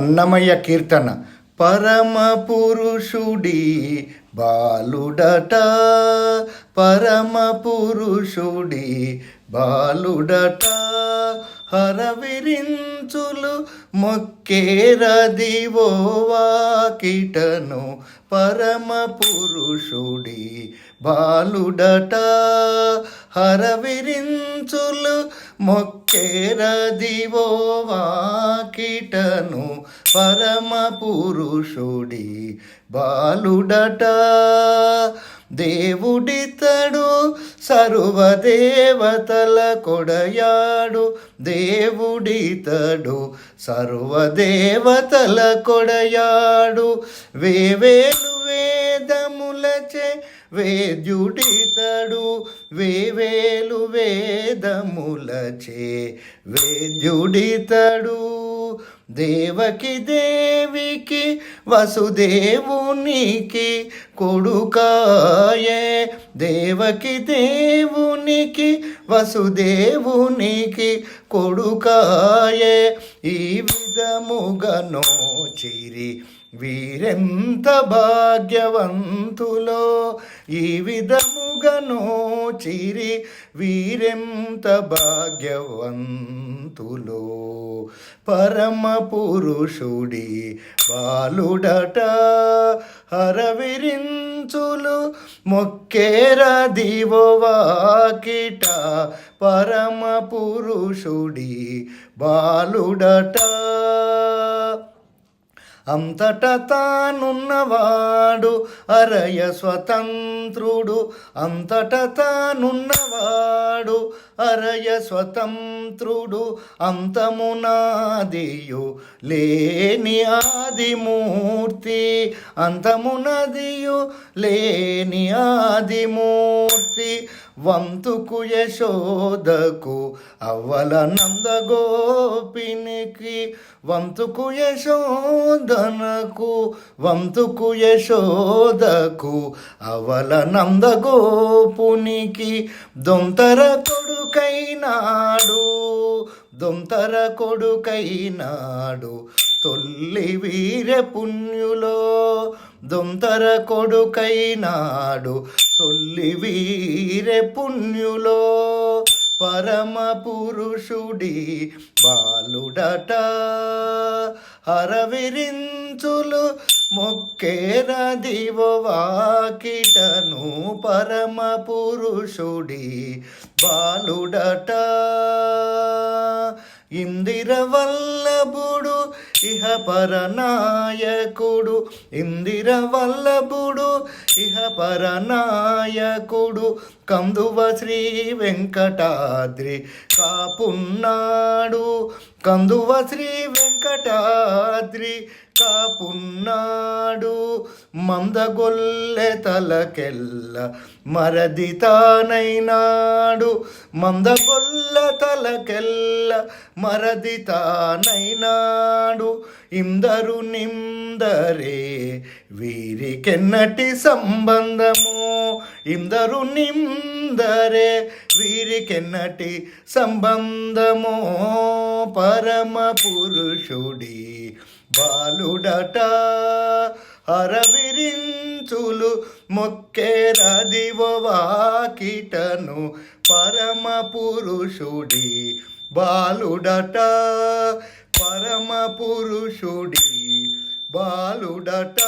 అన్నమయ్య కీర్తన. పరమ పురుషుడి బాలుడట పరమ పురుషుడి బాలుడట. హరవిరించులు మొక్కేరదివో వాకిటను పరమ పురుషుడి బాలుడట. హరవిరించులు మొక్కేరదివో వాకిటను పరమ పురుషుడి బాలుడట. దేవుడితడు సర్వదేవతల కొడయాడు. దేవుడితడు సర్వదేవతల కొడయాడు. వేవేలు వేదములచే వేద్యుడితడు వేవేలు వేదములచే. వేద్యుడితడు దేవకి దేవికి వసుదేవునికి కొడుకాయే దేవకి దేవునికి వసుదేవునికి కొడుకాయే. ఈ విధముగనో చిరి వీరెంత భాగ్యవంతులో? ఈ విధముగనో చిరి వీరెంత భాగ్యవంతులో? పరమ పురుషుడి బాలుడట హరవిరించులు మొక్కేర దివోవాకిట పరమ పురుషుడి బాలుడట. అంతట తానున్నవాడు అరయ స్వతంత్రుడు. అంతట తానున్నవాడు అరయ స్వతంత్రుడు. అంతమునాదియు లేని ఆదిమూర్తి. అంతమునదియు లేని ఆదిమూర్తి. వంతుకు యశోదకు అవ్వల నందగోపినికి. వంతుకు యశోదనకు వంతుకు యశోదకు అవల నందగోపునికి దొంతర కొడుకైనాడు దొంతర కొడుకైనాడు తొల్లి వీర పుణ్యులో దొంతర కొడుకైనాడు తొల్లి వీర పుణ్యులో పరమ పురుషుడి బాలుడట. హరవిరించులు మొక్కేర దివవాకిటను పరమ పురుషుడి బాలుడట. ఇందిర వల్లభుడు ఇహ పరనాయకుడు ఇందిర వల్లభుడు ఇహ పరనాయకుడు కందువ శ్రీ వెంకటాద్రి కాపున్నాడు. కందువ శ్రీ వెంకటాద్రి కాపున్నాడు. మందగొల్లె తలకెల్ల మరది తానైనాడు మందగొల్ల తలకెల్ల మరది తానైనాడు ఇందరు నిందరే వీరికెన్నటి సంబంధము? ఇందరు నిందరే వీరికెన్నటి సంబంధము? పరమ పురుషుడి బాలుడట హరవిరించులు మొక్కేరదివాకిటను పరమ పురుషుడి బాలుడట పరమ పురుషుడి బాలుడట.